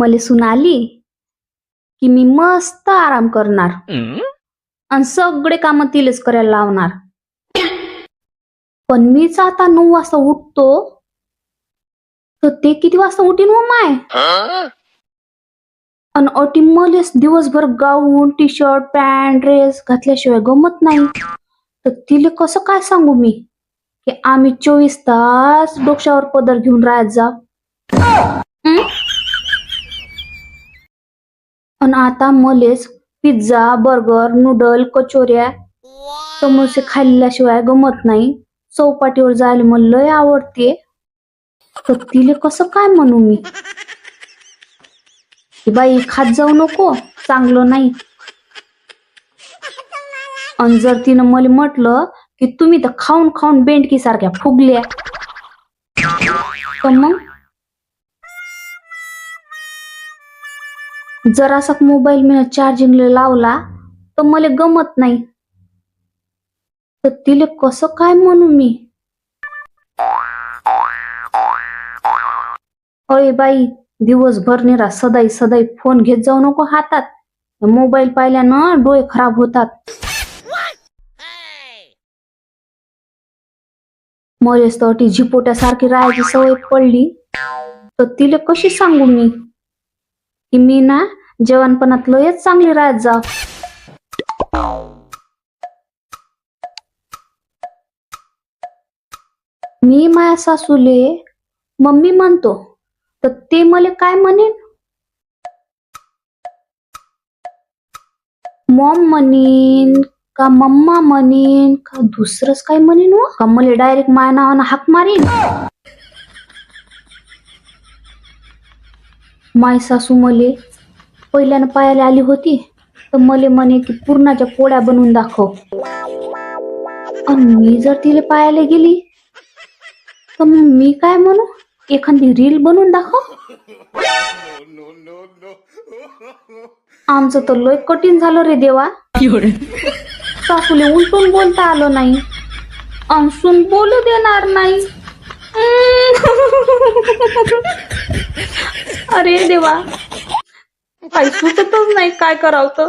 मला सून आली की मी मस्त आराम करणार. आणि सगळे काम तिलेच करायला लावणार. पण मीच आता नऊ वाजता उठतो तर ते किती वाजता उठीन हो माय? आणि अटी मलेच दिवसभर gown T shirt pant dress घातल्याशिवाय गमत नाही. तर तिले कसं काय सांगू मी? की आम्ही चोवीस तास डोक्यावर पदर घेऊन राहत जा. पण आता मलेच पिझ्झा बर्गर नूडल कचोऱ्या समोसे खाल्ल्याशिवाय गमत नाही. चौपाटीवर जायला मला लय आवडते. तर तिले कसं काय म्हणू मी? बाई खात जाऊ नको चांगलं नाही. आणि जर तिनं मला म्हटलं की तुम्ही तर खाऊन खाऊन बेंडकी सारख्या फुगल्या. तर मग? जर असा मोबाईल मी चार्जिंगला लावला तर मला गमत नाही. तर तिले कसं काय म्हणू मी? अय बाई दिवसभर निरा सदाई सदाई फोन घेत जाऊ नको हातात. मोबाईल पाहिल्यानं डोळे खराब होतात. मरेच तर झिपोट्यासारखी राहायची सवय पडली. तर तिले कशी सांगू मी? की मी ना जेवणपणात लयच चांगली राहत जाव मी माया सासूले मम्मी म्हणतो तर ते मला काय म्हणेन? मॉम म्हणेन का मम्मा म्हणेन का दुसरंच काय म्हणेन का मला डायरेक्ट माया नावानं हाक मारीन? माय सासू मले पहिल्यानं पायाला आली होती तर मले म्हणे की पूर्णाच्या पोळ्या बनवून दाखव. आणि मी जर तिला पायाला गेली तर मग मी काय म्हणू? एखादी रील बनवून दाखव. आमचं तर लय कठीण झालं रे देवा. सासूले उलटून बोलता आलं नाही अंसून बोलू देणार नाही. अरे देवा. काही सुचतच नाही काय करावं तर?